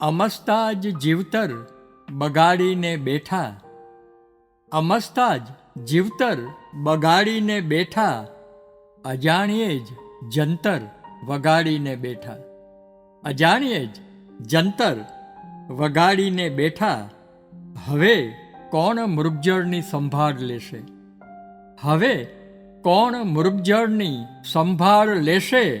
અમસ્તા જ જીવતર બગાડીને બેઠા. અમસ્તા જ જીવતર બગાડીને બેઠા. અજાણીએ જ જંતર વગાડીને બેઠા. અજાણીએ જ જંતર વગાડીને બેઠા. હવે કોણ મૃગજળની સંભાળ લેશે? હવે કોણ મૃગજળની સંભાળ લેશે?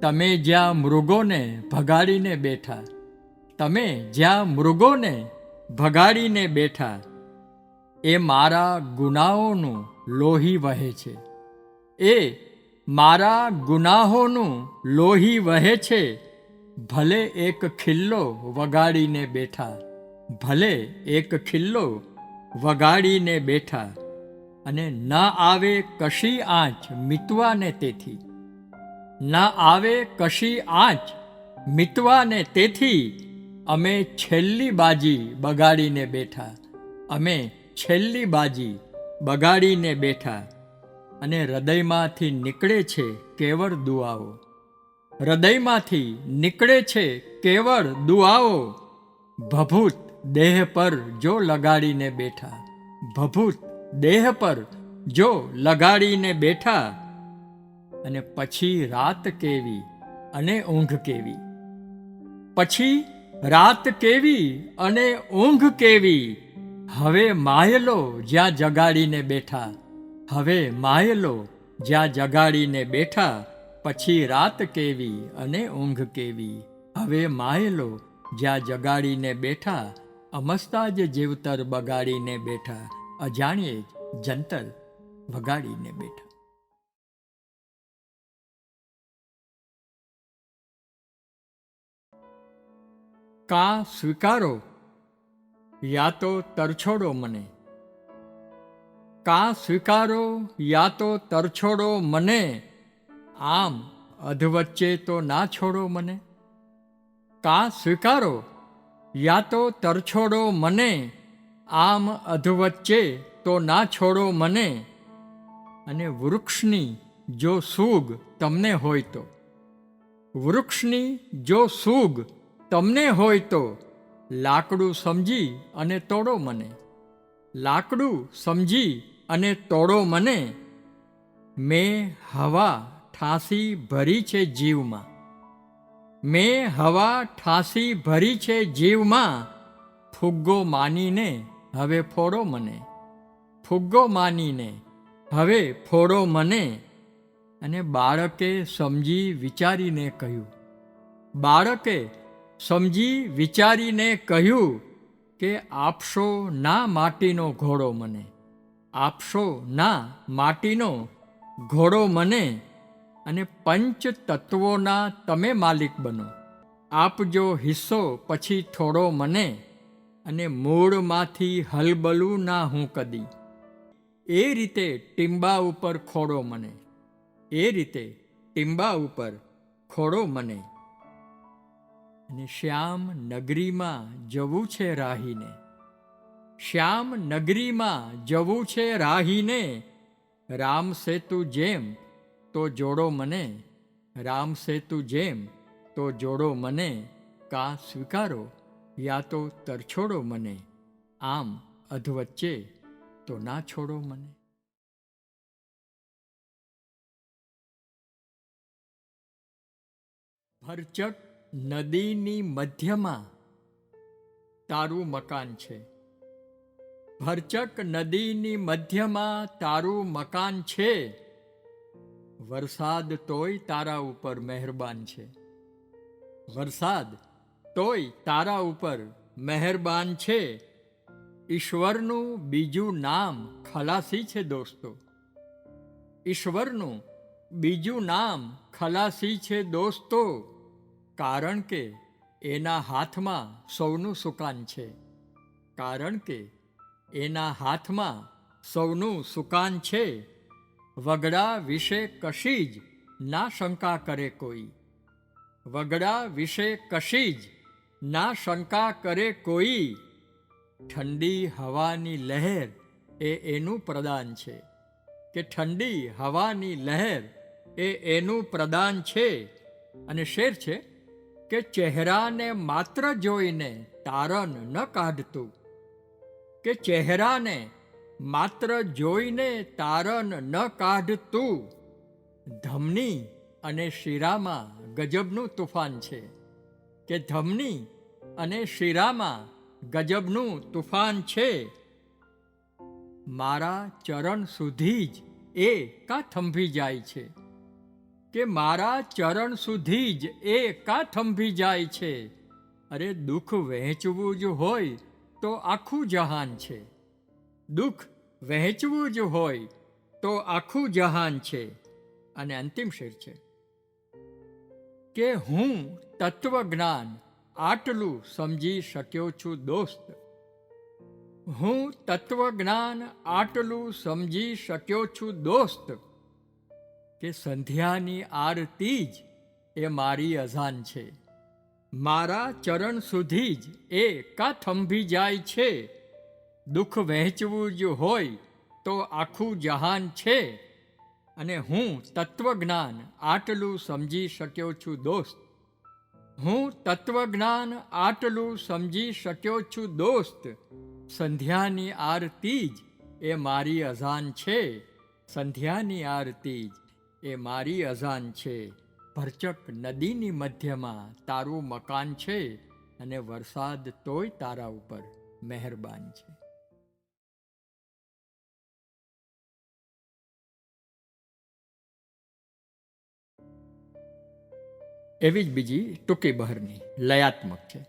તમે જ્યાં મૃગોને ભગાડીને બેઠા. તમે જ્યાં મૃગોને ભગાડીને બેઠા, એ મારા ગુનાહોનું લોહી વહે છે. એ મારા ગુનાહોનું લોહી વહે છે. ભલે એક ખિલ્લો વગાડીને બેઠા, ભલે એક ખિલ્લો વગાડીને બેઠા, અને ન આવે કશી આંચ મિતવાને તેથી. ન આવે કશી આંચ મિતવાને તેથી અમે છેલ્લી બાજી બગાડીને બેઠા. અમે છેલ્લી બાજી બગાડીને બેઠા. અને હૃદયમાંથી નીકળે છે કેવળ દુઆઓ. હૃદયમાંથી નીકળે છે કેવળ દુઆઓ. ભભૂત દેહ પર જો લગાડીને બેઠા. ભભૂત દેહ પર જો લગાડીને બેઠા. અને પછી રાત કેવી અને ઊંઘ કેવી. પછી રાત કેવી અને ઊંઘ કેવી? હવે માયલો જ્યાં જગાડીને બેઠા. હવે માયલો જ્યાં જગાડીને બેઠા. પછી રાત કેવી અને ઊંઘ કેવી? હવે માયલો જ્યાં જગાડીને બેઠા. અમસ્તા જ જીવતર બગાડીને બેઠા. અજાણીએ જ જંતર વગાડીને બેઠા. કા સ્વીકારો? યા તો તરછોડો મને. કાં સ્વીકારો, યા તો તરછોડો મને. આમ, અધવચ્ચે તો ના છોડો મને. કાં સ્વીકારો, યા તો તરછોડો મને. આમ, અધવચ્ચે તો ના છોડો મને. અને વૃક્ષની જો સૂગ તમને હોય તો. વૃક્ષની જો સૂગ તમને હોય તો લાકડું સમજી અને તોડો મને. લાકડું સમજી અને તોડો મને. મેં હવા ઠાંસી ભરી છે જીવમાં. મેં હવા ઠાંસી ભરી છે જીવમાં. ફુગ્ગો માનીને હવે ફોડો મને. ફુગ્ગો માનીને હવે ફોડો મને. અને બાળકે સમજી વિચારીને કહ્યું, બાળકે સમજી વિચારીને કહ્યું કે આપશો ના માટીનો ઘોડો મને. આપશો ના માટીનો ઘોડો મને અને પંચ તત્વોના તમે માલિક બનો. આપજો હિસ્સો પછી થોડો મને અને મૂળમાંથી હલબલું ના હું કદી. એ રીતે ટીંબા ઉપર ખોડો મને. એ રીતે ટીંબા ઉપર ખોડો મને. અને શ્યામ નગરીમાં જવું છે રાહીને. શ્યામ નગરીમાં જવું છે રાહીને. રામ સેતુ જેમ, તો જોડો મને. રામ સેતુ જેમ, તો જોડો મને. કા સ્વીકારો, યા તો તરછોડો મને. આમ અધવચ્ચે, તો ના છોડો મને. ભરચક નદીની મધ્યમાં તારું મકાન છે. ભરચક નદીની મધ્યમાં તારું મકાન છે. વરસાદ તોય તારા ઉપર મહેરબાન છે. વરસાદ તોય તારા ઉપર મહેરબાન છે. ઈશ્વરનું બીજું નામ ખલાસી છે દોસ્તો. ઈશ્વરનું બીજું નામ ખલાસી છે દોસ્તો. કારણ કે એના હાથમાં સૌનું સુકાન છે. કારણ કે એના હાથમાં સૌનું સુકાન છે. વગડા વિશે કશી જ ના શંકા કરે કોઈ. વગડા વિશે કશી જ ના શંકા કરે કોઈ. ઠંડી હવાની લહેર એ એનું પ્રદાન છે. કે ઠંડી હવાની લહેર એ એનું પ્રદાન છે. અને શેર છે? કે ચહેરાને માત્ર જોઈને તારણ ન કાઢતું. કે ચહેરાને માત્ર જોઈને તારણ ન કાઢતું. ધમની અને શિરામાં ગજબનું તુફાન છે. કે ધમની અને શિરામાં ગજબનું તુફાન છે. મારા ચરણ સુધી જ એ કા થંભી જાય છે? કે મારા ચરણ સુધી જ એ કા થંભી જાય છે. અરે દુઃખ વહેંચવું જ હોય તો આખું જહાન છે. દુઃખ વહેંચવું જ હોય તો આખું જહાન છે. અને અંતિમ શેર છે. કે હું તત્વજ્ઞાન આટલું સમજી શક્યો છું દોસ્ત. હું તત્વજ્ઞાન આટલું સમજી શક્યો છું દોસ્ત. કે સંધ્યાની આરતી જ એ મારી અઝાન છે. મારા ચરણ સુધી જ એ કા થંભી જાય છે. દુઃખ વહેંચવું જ હોય તો આખું જહાન છે. અને હું તત્વજ્ઞાન આટલું સમજી શક્યો છું દોસ્ત. હું તત્વજ્ઞાન આટલું સમજી શક્યો છું દોસ્ત. સંધ્યાની આરતી જ એ મારી અઝાન છે. સંધ્યાની આરતી જ. એ મારી અઝાન છે. ભરચક નદીની મધ્યમાં તારું મકાન છે અને વરસાદ તોય તારા ઉપર મહેરબાન છે. એવી જ બીજી ટૂંકી બહારની લયાત્મક છે.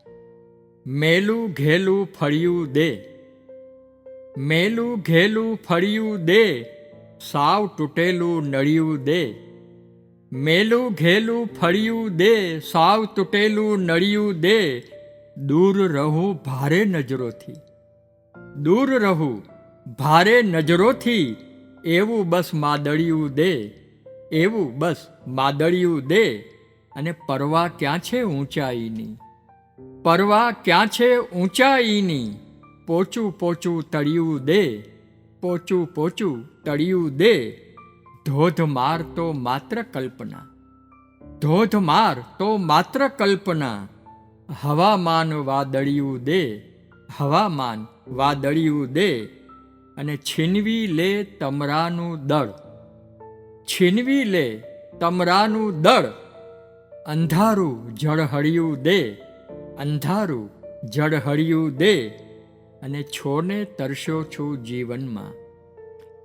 મેલું ઘેલું ફળિયું દે. મેલું ઘેલું ફળિયું દે. સાવ તૂટેલું નળિયું દે. મેલું ઘેલું ફળિયું દે, સાવ તૂટેલું નળિયું દે. દૂર રહું ભારે નજરોથી. દૂર રહું ભારે નજરોથી, એવું બસ માદળિયું દે. એવું બસ માદળિયું દે. અને પરવા ક્યાં છે ઊંચાઈની? પરવા ક્યાં છે ઊંચાઈની? પોચું પોચું તળિયું દે. પોચું પોચું તળિયું દે. ધોધમાર તો માત્ર કલ્પના. ધોધમાર તો માત્ર કલ્પના. હવામાન વાદળિયું દે. હવામાન વાદળિયું દે. અને છીનવી લે તમરાનું દળ. છીનવી લે તમરાનું દળ. અંધારું જળહળિયું દે. અંધારું જળહળિયું દે. અને છોને તરશો છું જીવનમાં.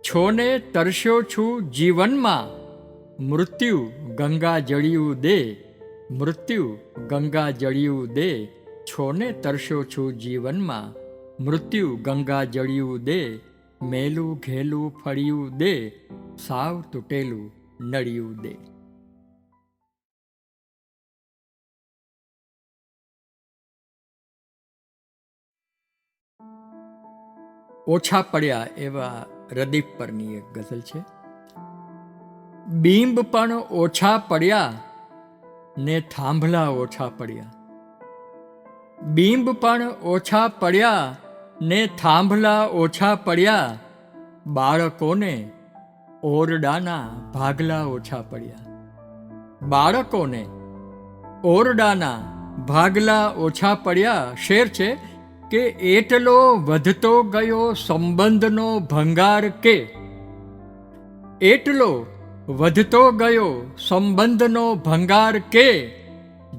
છોને તરસ્યો છું જીવનમાં, મૃત્યુ ગંગા જળિયું દે, મૃત્યુ ગંગા જળિયું દે, છોને તરસ્યો છું જીવનમાં, મૃત્યુ ગંગા જળિયું દે, મેલું ઘેલું ફળિયું દે, સાવ તૂટેલું નળિયું દે. ઓછા પડ્યા એવા રદીપ પરની એક ગઝલ છે. બિંબ પણ ઓછા પડ્યા ને થાંભલા ઓછા પડ્યા. બીંબ પણ ઓછા પડ્યા ને થાંભલા ઓછા પડ્યા. બાળકોને ઓરડાના ભાગલા ઓછા પડ્યા. બાળકોને ઓરડાના ભાગલા ઓછા પડ્યા. શેર છે? કે એટલો વધતો ગયો સંબંધનો ભંગાર કે? એટલો વધતો ગયો સંબંધનો ભંગાર કે?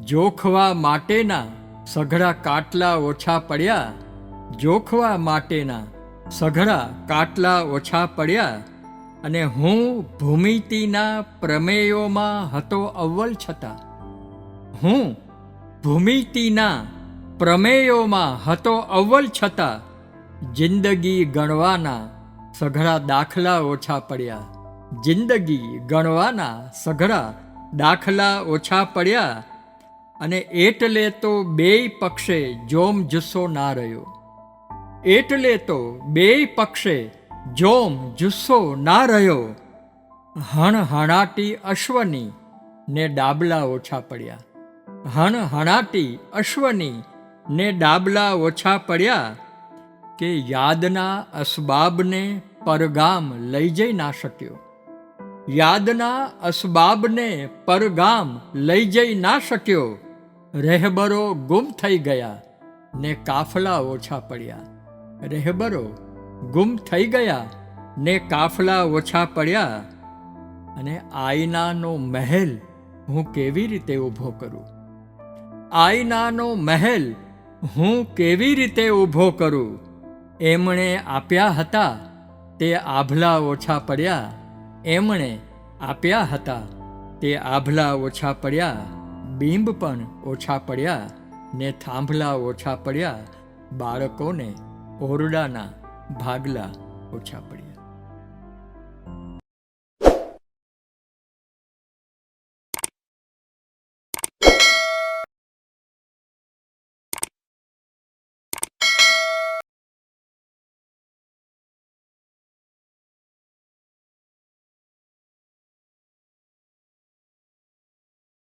જોખવા માટેના સઘળા કાટલા ઓછા પડ્યા, જોખવા માટેના સઘળા કાટલા ઓછા પડ્યા અને હું ભૂમિતિના પ્રમેયોમાં હતો અવ્વલ છતાં. હું ભૂમિતિના પ્રમેયોમાં હતો અવ્વલ છતાં જિંદગી ગણવાના સઘળા દાખલા ઓછા પડ્યા. જિંદગી ગણવાના સઘળા દાખલા ઓછા પડ્યા અને એટલે તો બેય પક્ષે જોમ જુસ્સો ના રહ્યો. એટલે તો બેય પક્ષે જોમ જુસ્સો ના રહ્યો. હણ હણાટી અશ્વની ને ડાબલા ઓછા પડ્યા. હણ હણાટી અશ્વની ને ડાબલા ઓછા પડ્યા કે યાદના અસબાબને પરગામ લઈ જઈ ના શક્યો. યાદના અસબાબને પરગામ લઈ જઈ ના શક્યો. રહેબરો ગુમ થઈ ગયા ને કાફલા ઓછા પડ્યા. રહેબરો ગુમ થઈ ગયા ને કાફલા ઓછા પડ્યા અને આઈનાનો મહેલ હું કેવી રીતે ઊભો કરું? આઈનાનો મહેલ હું કેવી રીતે ઊભો કરું? એમણે આપ્યા હતા. તે આભલા ઓછા પડ્યા. એમણે આપ્યા હતા. તે આભલા ઓછા પડ્યા. બિંબ પણ ઓછા પડ્યા ને થાંભલા ઓછા પડ્યા. બાળકોને ઓરડાના ભાગલા ઓછા પડ્યા.